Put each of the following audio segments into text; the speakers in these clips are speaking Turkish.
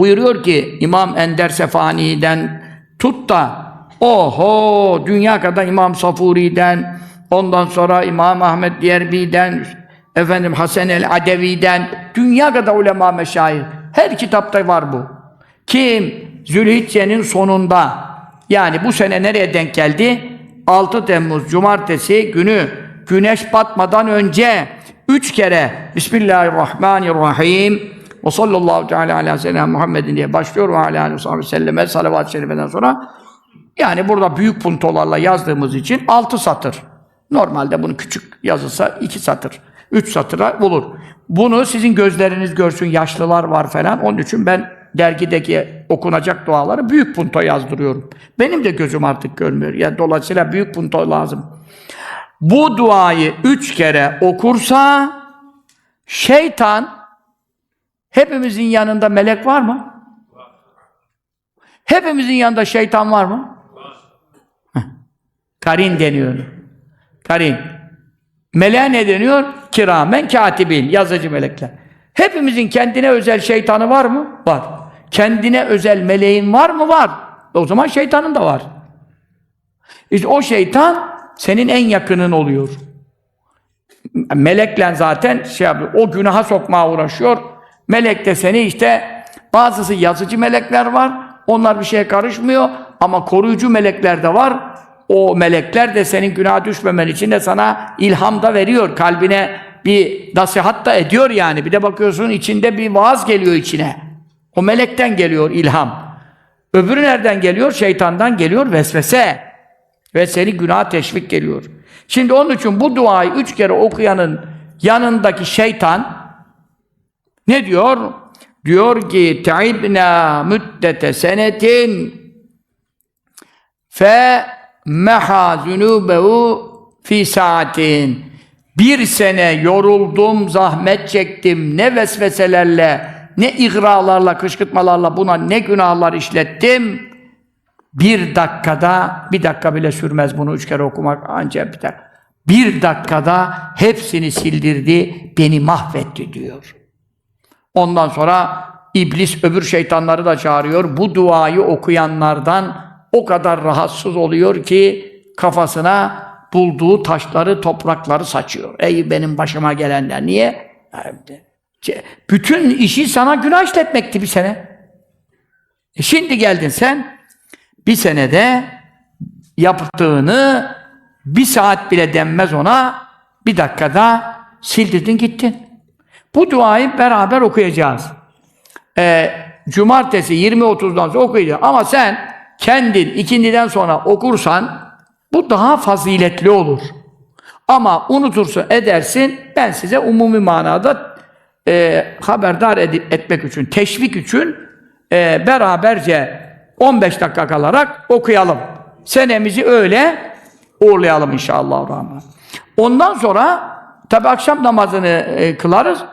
Buyuruyor ki İmam Ender Sefani'den tut da oho dünya kadar İmam Safuri'den ondan sonra İmam Ahmet Diyerbi'den efendim Hasan el Adevi'den dünya kadar ulema meşayih her kitapta var bu. Kim Zülhicce'nin sonunda yani bu sene nereye denk geldi? 6 Temmuz Cumartesi günü güneş batmadan önce üç kere Bismillahirrahmanirrahim ve sallallahu teala ala seyyidina Muhammedin diye başlıyor ve aleyhi ve selleme salavat-ı şerifeden sonra yani burada büyük puntolarla yazdığımız için altı satır. Normalde bunu küçük yazılsa iki satır, üç satıra bulur. Bunu sizin gözleriniz görsün, yaşlılar var falan. Onun için ben dergideki okunacak duaları büyük punto yazdırıyorum. Benim de gözüm artık görmüyor. Yani dolayısıyla büyük punto lazım. Bu duayı üç kere okursa şeytan hepimizin yanında melek var mı? Hepimizin yanında şeytan var mı? Heh. Karin deniyor. Karin. Meleğe ne deniyor? Kiramen katibin. Yazıcı melekler. Hepimizin kendine özel şeytanı var mı? Var. Kendine özel meleğin var mı? Var. O zaman şeytanın da var. İşte o şeytan senin en yakının oluyor. Melekle zaten şey yapıyor, o günaha sokmaya uğraşıyor. Melek de seni işte bazısı yazıcı melekler var. Onlar bir şeye karışmıyor ama koruyucu melekler de var. O melekler de senin günaha düşmemen için de sana ilham da veriyor. Kalbine bir nasihat da ediyor yani. Bir de bakıyorsun içinde bir vaaz geliyor içine. O melekten geliyor ilham. Öbürü nereden geliyor? Şeytandan geliyor vesvese. Ve seni günaha teşvik geliyor. Şimdi onun için bu duayı üç kere okuyanın yanındaki şeytan ne diyor? Diyor ki teibna müddete senetin fe meha zunubehu fi saatin bir sene yoruldum, zahmet çektim, ne vesveselerle, ne igralarla, kışkırtmalarla buna ne günahlar işlettim. Bir dakikada, bir dakika bile sürmez bunu üç kere okumak ancak biter. Bir dakikada hepsini sildirdi, beni mahvetti diyor. Ondan sonra iblis öbür şeytanları da çağırıyor. Bu duayı okuyanlardan o kadar rahatsız oluyor ki kafasına bulduğu taşları, toprakları saçıyor. Ey benim başıma gelenler. Niye? Bütün işi sana günah işletmekti bir sene. E şimdi geldin sen bir senede yaptığını bir saat bile denmez ona bir dakikada sildirdin gittin. Bu duayı beraber okuyacağız. Ee, cumartesi 20.30'dan sonra okuyacağız. Ama sen kendin ikindiden sonra okursan bu daha faziletli olur. Ama unutursun, edersin, ben size umumi manada e, haberdar ed- etmek için, teşvik için e, beraberce 15 dakika kalarak okuyalım. Senemizi öyle uğurlayalım inşallah. Ondan sonra tabi akşam namazını e, kılarız.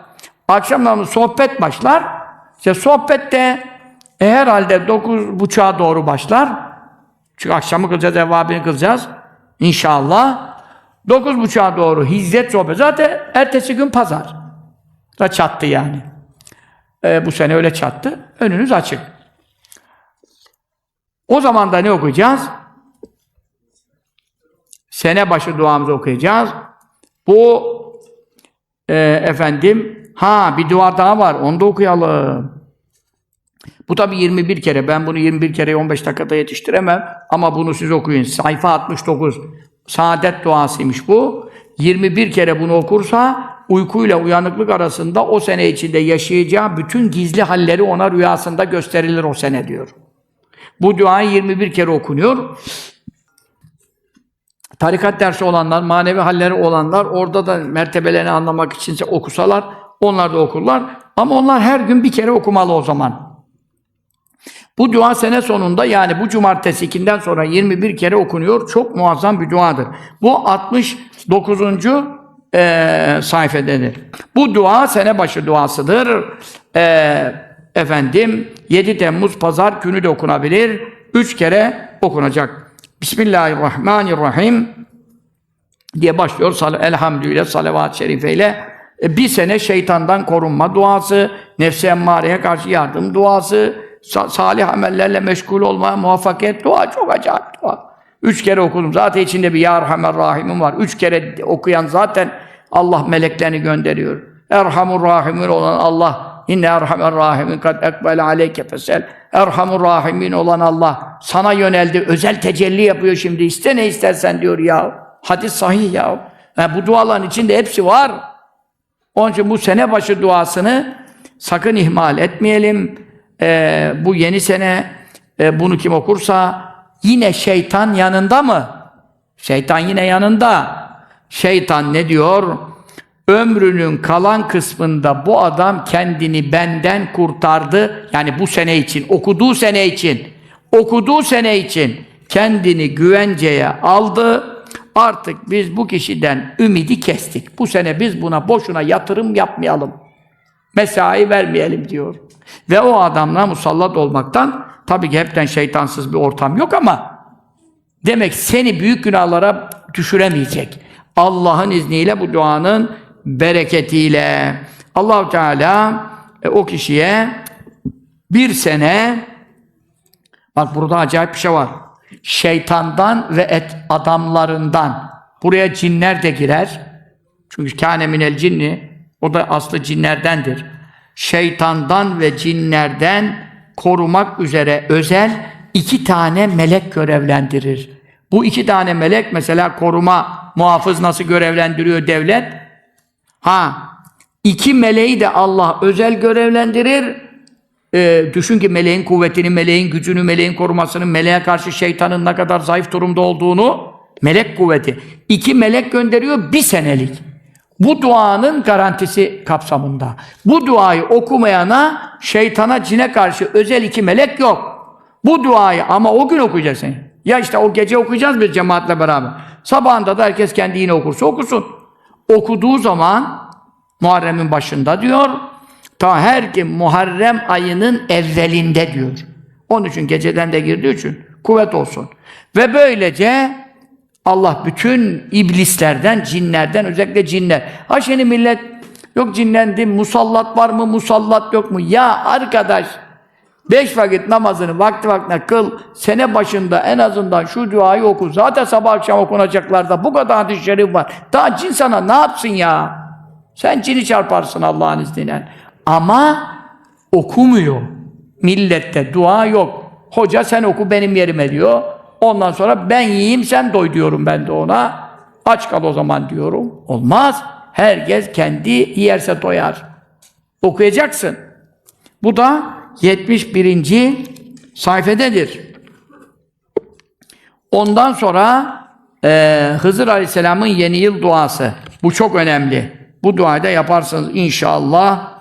Akşam namazı sohbet başlar. İşte sohbet de e, herhalde dokuz buçuğa doğru başlar. Çünkü akşamı kılacağız, evvabini kılacağız. İnşallah. Dokuz buçuğa doğru hizmet sohbet. Zaten ertesi gün pazar. Da çattı yani. E, bu sene öyle çattı. Önünüz açık. O zaman da ne okuyacağız? Sene başı duamızı okuyacağız. Bu e, efendim ha bir dua daha var. Onu da okuyalım. Bu tabi 21 kere. Ben bunu 21 kere 15 dakikada yetiştiremem. Ama bunu siz okuyun. Sayfa 69. Saadet duasıymış bu. 21 kere bunu okursa uykuyla uyanıklık arasında o sene içinde yaşayacağı bütün gizli halleri ona rüyasında gösterilir o sene diyor. Bu duayı 21 kere okunuyor. Tarikat dersi olanlar, manevi halleri olanlar orada da mertebelerini anlamak içinse okusalar onlar da okurlar. Ama onlar her gün bir kere okumalı o zaman. Bu dua sene sonunda yani bu cumartesi ikinden sonra 21 kere okunuyor. Çok muazzam bir duadır. Bu 69. E, sayfededir. Bu dua sene başı duasıdır. E, efendim 7 Temmuz pazar günü de okunabilir. 3 kere okunacak. Bismillahirrahmanirrahim diye başlıyor. Elhamdülillah salavat-ı şerifeyle E, bir sene şeytandan korunma duası, nefsi emmareye karşı yardım duası, sa- salih amellerle meşgul olmaya muvaffakiyet dua, çok acayip dua. Üç kere okudum. Zaten içinde bir Ya Erhamer Rahim'im var. Üç kere okuyan zaten Allah meleklerini gönderiyor. Erhamur Rahimin olan Allah. İnne Erhamer Rahimin kad ekbel aleyke fesel. Erhamur Rahimin olan Allah sana yöneldi. Özel tecelli yapıyor şimdi. İste ne istersen diyor ya. Hadis sahih ya. Ha, bu duaların içinde hepsi var. Onun için bu sene başı duasını sakın ihmal etmeyelim. Ee, bu yeni sene e, bunu kim okursa yine şeytan yanında mı? Şeytan yine yanında. Şeytan ne diyor? Ömrünün kalan kısmında bu adam kendini benden kurtardı. Yani bu sene için, okuduğu sene için, okuduğu sene için kendini güvenceye aldı. Artık biz bu kişiden ümidi kestik. Bu sene biz buna boşuna yatırım yapmayalım. Mesai vermeyelim diyor. Ve o adamla musallat olmaktan tabii ki hepten şeytansız bir ortam yok ama demek seni büyük günahlara düşüremeyecek. Allah'ın izniyle bu duanın bereketiyle Allahu Teala e, o kişiye bir sene bak burada acayip bir şey var. Şeytandan ve et adamlarından buraya cinler de girer. Çünkü kâne minel cinni o da aslı cinlerdendir. Şeytandan ve cinlerden korumak üzere özel iki tane melek görevlendirir. Bu iki tane melek mesela koruma, muhafız nasıl görevlendiriyor devlet? Ha, iki meleği de Allah özel görevlendirir. Ee, düşün ki meleğin kuvvetini, meleğin gücünü, meleğin korumasını, meleğe karşı şeytanın ne kadar zayıf durumda olduğunu, melek kuvveti. İki melek gönderiyor bir senelik. Bu duanın garantisi kapsamında. Bu duayı okumayana, şeytana, cine karşı özel iki melek yok. Bu duayı ama o gün okuyacaksın. Ya işte o gece okuyacağız biz cemaatle beraber. Sabahında da herkes kendi yine okursa okusun. Okuduğu zaman Muharrem'in başında diyor. Ta her kim Muharrem ayının evvelinde diyor. Onun için geceden de girdiği için kuvvet olsun. Ve böylece Allah bütün iblislerden, cinlerden, özellikle cinler. Ha şimdi millet yok cinlendi, musallat var mı, musallat yok mu? Ya arkadaş, beş vakit namazını vakti vaktine kıl, sene başında en azından şu duayı oku. Zaten sabah akşam okunacaklarda bu kadar hadis-i şerif var. Daha cin sana ne yapsın ya? Sen cini çarparsın Allah'ın izniyle. Ama okumuyor. Millette dua yok. Hoca sen oku benim yerime diyor. Ondan sonra ben yiyeyim sen doy diyorum ben de ona. Aç kal o zaman diyorum. Olmaz. Herkes kendi yerse doyar. Okuyacaksın. Bu da 71. sayfededir. Ondan sonra e, Hızır Aleyhisselam'ın yeni yıl duası. Bu çok önemli. Bu duayı da yaparsınız inşallah.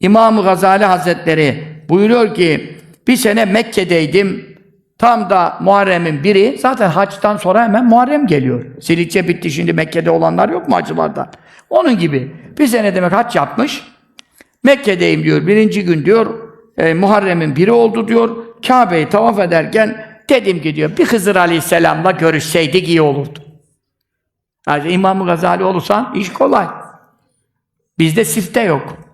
İmam-ı Gazali Hazretleri buyuruyor ki bir sene Mekke'deydim. Tam da Muharrem'in biri, zaten haçtan sonra hemen Muharrem geliyor. Silitçe bitti şimdi Mekke'de olanlar yok mu hacılarda? Onun gibi. Bir sene demek haç yapmış. Mekke'deyim diyor, birinci gün diyor, e, Muharrem'in biri oldu diyor. Kabe'yi tavaf ederken dedim ki diyor, bir Hızır Aleyhisselam'la görüşseydik iyi olurdu. Yani İmam-ı Gazali olursan iş kolay. Bizde sifte yok.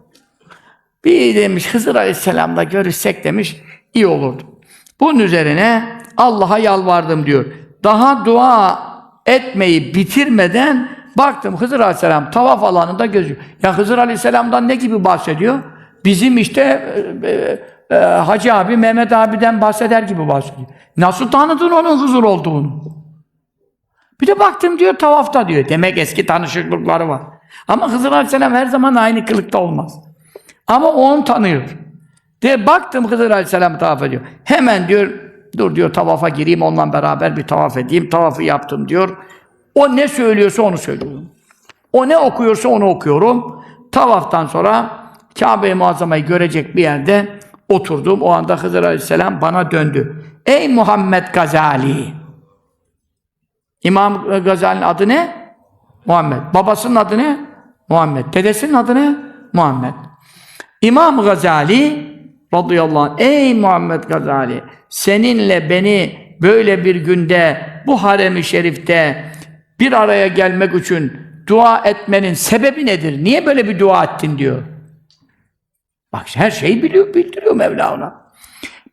Bir demiş Hızır Aleyhisselam'la görüşsek demiş, iyi olurdu. Bunun üzerine Allah'a yalvardım diyor. Daha dua etmeyi bitirmeden baktım Hızır Aleyhisselam tavaf alanında gözüküyor. Ya Hızır Aleyhisselam'dan ne gibi bahsediyor? Bizim işte e, e, e, Hacı abi Mehmet abiden bahseder gibi bahsediyor. Nasıl tanıdın onun Hızır olduğunu? Bir de baktım diyor tavafta diyor. Demek eski tanışıklıkları var. Ama Hızır Aleyhisselam her zaman aynı kılıkta olmaz. Ama onu tanıyor. De baktım Hızır Aleyhisselam tavaf ediyor. Hemen diyor, dur diyor tavafa gireyim onunla beraber bir tavaf edeyim. Tavafı yaptım diyor. O ne söylüyorsa onu söylüyorum. O ne okuyorsa onu okuyorum. Tavaftan sonra Kabe-i Muazzama'yı görecek bir yerde oturdum. O anda Hızır Aleyhisselam bana döndü. Ey Muhammed Gazali! İmam Gazali'nin adı ne? Muhammed. Babasının adı ne? Muhammed. Dedesinin adı ne? Muhammed. İmam Gazali radıyallahu anh, ey Muhammed Gazali seninle beni böyle bir günde bu harem-i şerifte bir araya gelmek için dua etmenin sebebi nedir? Niye böyle bir dua ettin diyor. Bak her şeyi biliyor, bildiriyor Mevla ona.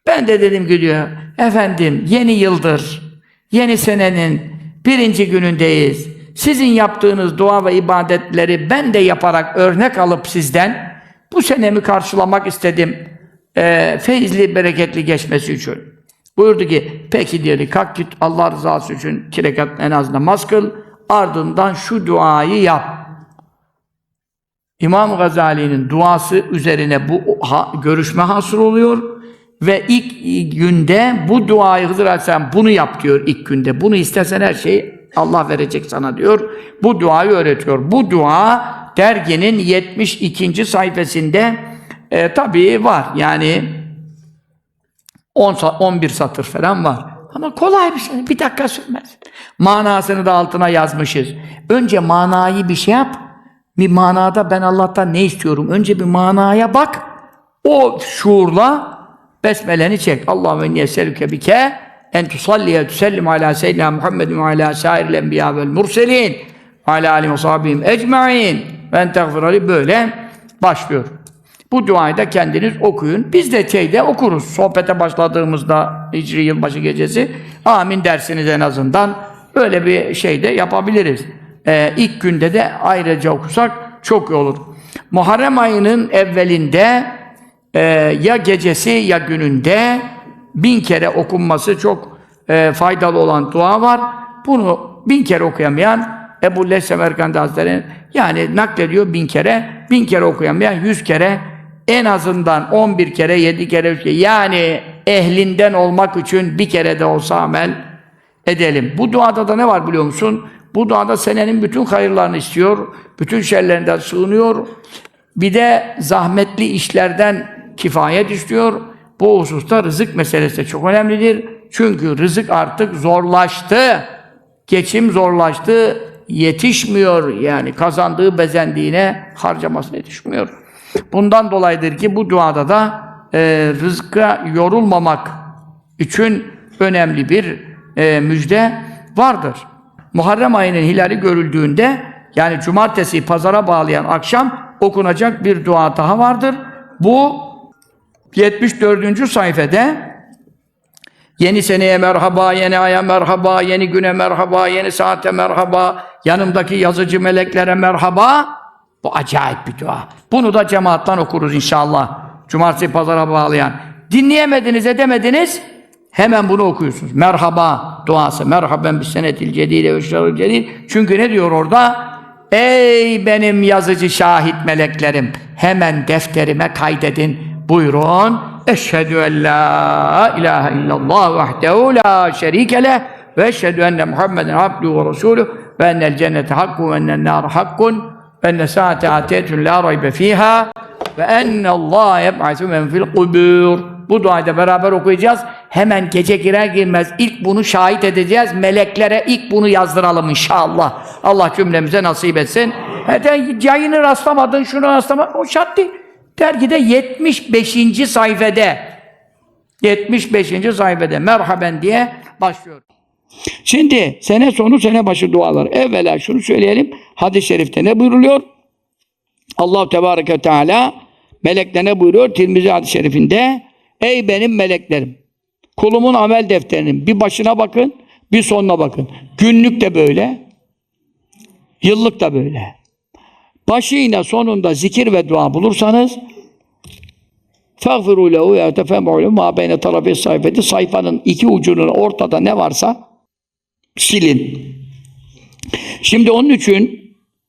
Ben de dedim ki diyor, efendim yeni yıldır, yeni senenin birinci günündeyiz. Sizin yaptığınız dua ve ibadetleri ben de yaparak örnek alıp sizden bu senemi karşılamak istedim. Ee, feyizli, bereketli geçmesi için. Buyurdu ki, peki dedi, kalk git Allah rızası için iki en az namaz kıl, ardından şu duayı yap. İmam Gazali'nin duası üzerine bu ha- görüşme hasıl oluyor ve ilk günde bu duayı Hızır Aleyhisselam bunu yap diyor ilk günde. Bunu istesen her şeyi Allah verecek sana diyor. Bu duayı öğretiyor. Bu dua derginin 72. sayfasında e, tabii var. Yani 10 sa- 11 satır falan var. Ama kolay bir şey. Bir dakika sürmez. Manasını da altına yazmışız. Önce manayı bir şey yap. Bir manada ben Allah'tan ne istiyorum? Önce bir manaya bak. O şuurla besmeleni çek. Allahümme niyeselüke bike en tusalliye tusellim ala seyyidina Muhammedin ve ala sairil enbiya vel murselin ve ala alim ve sahabihim ecmain ve en teğfirali böyle başlıyor. Bu duayı da kendiniz okuyun. Biz de şeyde okuruz. Sohbete başladığımızda Hicri yılbaşı gecesi amin dersiniz en azından. Böyle bir şey de yapabiliriz. Ee, ilk günde de ayrıca okusak çok iyi olur. Muharrem ayının evvelinde e, ya gecesi ya gününde bin kere okunması çok e, faydalı olan dua var. Bunu bin kere okuyamayan Ebu Leys Semerkandi Hazretleri yani naklediyor bin kere, bin kere okuyamayan yüz kere en azından 11 kere, 7 kere, üç kere yani ehlinden olmak için bir kere de olsa amel edelim. Bu duada da ne var biliyor musun? Bu duada senenin bütün hayırlarını istiyor, bütün şerlerinden sığınıyor. Bir de zahmetli işlerden kifayet istiyor. Bu hususta rızık meselesi de çok önemlidir. Çünkü rızık artık zorlaştı. Geçim zorlaştı. Yetişmiyor yani kazandığı bezendiğine harcamasına yetişmiyor. Bundan dolayıdır ki bu duada da e, rızka yorulmamak için önemli bir e, müjde vardır. Muharrem ayının hilali görüldüğünde yani cumartesi pazara bağlayan akşam okunacak bir dua daha vardır. Bu 74. sayfede yeni seneye merhaba, yeni aya merhaba, yeni güne merhaba, yeni saate merhaba, yanımdaki yazıcı meleklere merhaba. Bu acayip bir dua. Bunu da cemaattan okuruz inşallah. Cumartesi pazara bağlayan. Dinleyemediniz, edemediniz. Hemen bunu okuyorsunuz. Merhaba duası. Merhaben bis senetil cedide ve şerril cedid. Çünkü ne diyor orada? Ey benim yazıcı şahit meleklerim. Hemen defterime kaydedin. Buyurun. Eşhedü en la ilahe illallah vahdehu la şerike leh ve eşhedü enne Muhammeden abduhu ve resulüh ve ennel cennete hakkun ve ennel nâr hakkun ve enne saate atiyetun la raybe fiha ve enne Allah yeb'asu men fil kubur. Bu duayı da beraber okuyacağız. Hemen gece girer girmez ilk bunu şahit edeceğiz. Meleklere ilk bunu yazdıralım inşallah. Allah cümlemize nasip etsin. Hadi yayını rastlamadın, şunu rastlamadın. O şart değil. Dergide 75. sayfede 75. sayfede merhaben diye başlıyor. Şimdi sene sonu sene başı dualar. Evvela şunu söyleyelim. Hadis-i şerifte ne buyuruluyor? Allah Tebareke Teala meleklerine buyuruyor Tirmizi hadis-i şerifinde Ey benim meleklerim kulumun amel defterinin bir başına bakın bir sonuna bakın. Günlük de böyle yıllık da böyle. Başıyla sonunda zikir ve dua bulursanız فَغْفِرُوا لَهُ يَتَفَمُعُ مَا بَيْنَ طَرَفِ sayfeti sayfanın iki ucunun ortada ne varsa silin. Şimdi onun için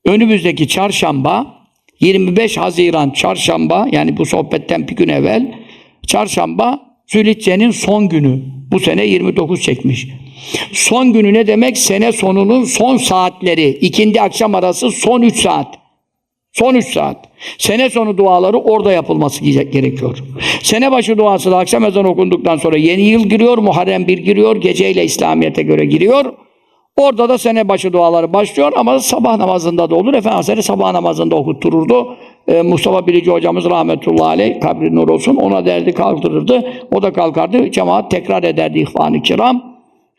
önümüzdeki çarşamba 25 Haziran çarşamba yani bu sohbetten bir gün evvel çarşamba Zülhicce'nin son günü. Bu sene 29 çekmiş. Son günü ne demek? Sene sonunun son saatleri. ikindi akşam arası son 3 saat. Son 3 saat. Sene sonu duaları orada yapılması gerekiyor. Sene başı duası da akşam ezanı okunduktan sonra yeni yıl giriyor, Muharrem bir giriyor, geceyle İslamiyet'e göre giriyor. Orada da sene başı duaları başlıyor ama sabah namazında da olur. Efendimiz sabah namazında okuttururdu. Ee, Mustafa Bilici hocamız rahmetullahi aleyh, kabri nur olsun, ona derdi kaldırırdı. O da kalkardı, cemaat tekrar ederdi ihvan-ı kiram.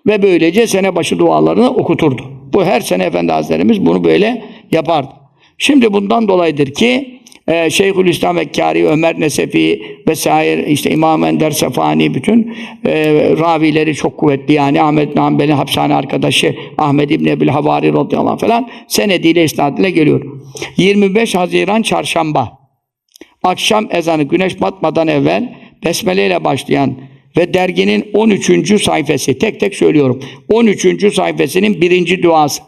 Ve böylece sene başı dualarını okuturdu. Bu her sene Efendi Hazretlerimiz bunu böyle yapardı. Şimdi bundan dolayıdır ki e, Şeyhülislam Ekkari, Ömer Nesefi vesaire işte İmam Ender Sefani bütün e, ravileri çok kuvvetli yani Ahmet Nambel'in hapishane arkadaşı Ahmet İbni Ebil Havari radıyallahu anh falan senediyle isnadıyla geliyor. 25 Haziran Çarşamba akşam ezanı güneş batmadan evvel Besmele ile başlayan ve derginin 13. sayfası tek tek söylüyorum. 13. sayfasının birinci duası.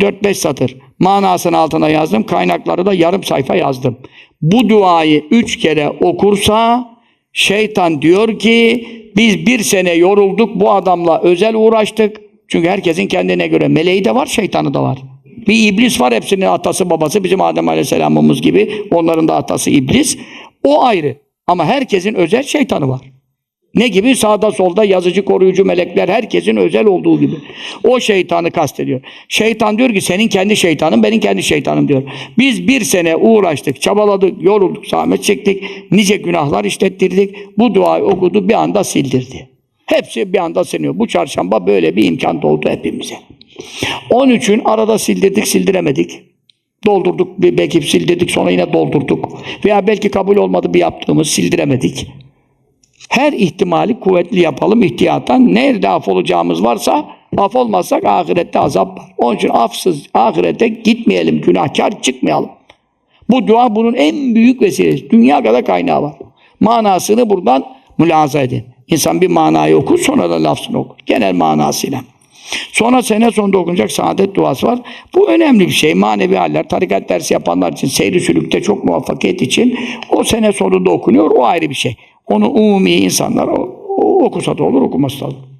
4-5 satır. Manasını altına yazdım. Kaynakları da yarım sayfa yazdım. Bu duayı üç kere okursa şeytan diyor ki biz bir sene yorulduk bu adamla özel uğraştık. Çünkü herkesin kendine göre meleği de var şeytanı da var. Bir iblis var hepsinin atası babası bizim Adem Aleyhisselam'ımız gibi. Onların da atası iblis. O ayrı. Ama herkesin özel şeytanı var. Ne gibi? Sağda solda yazıcı koruyucu melekler herkesin özel olduğu gibi. O şeytanı kastediyor. Şeytan diyor ki senin kendi şeytanın benim kendi şeytanım diyor. Biz bir sene uğraştık, çabaladık, yorulduk, zahmet çektik. Nice günahlar işlettirdik. Bu duayı okudu bir anda sildirdi. Hepsi bir anda siniyor. Bu çarşamba böyle bir imkan doğdu hepimize. Onun için arada sildirdik sildiremedik. Doldurduk belki sildirdik sonra yine doldurduk. Veya belki kabul olmadı bir yaptığımız sildiremedik. Her ihtimali kuvvetli yapalım ihtiyattan. Nerede af olacağımız varsa af olmazsak ahirette azap var. Onun için afsız ahirete gitmeyelim, günahkar çıkmayalım. Bu dua bunun en büyük vesilesi. Dünya kadar kaynağı var. Manasını buradan mülaza edin. İnsan bir manayı okur sonra da lafzını okur. Genel manasıyla. Sonra sene sonunda okunacak saadet duası var. Bu önemli bir şey. Manevi haller, tarikat dersi yapanlar için, seyri sülükte çok muvaffakiyet için o sene sonunda okunuyor. O ayrı bir şey. Onu umumi insanlar o, o okusa da olur, okumasa da olur.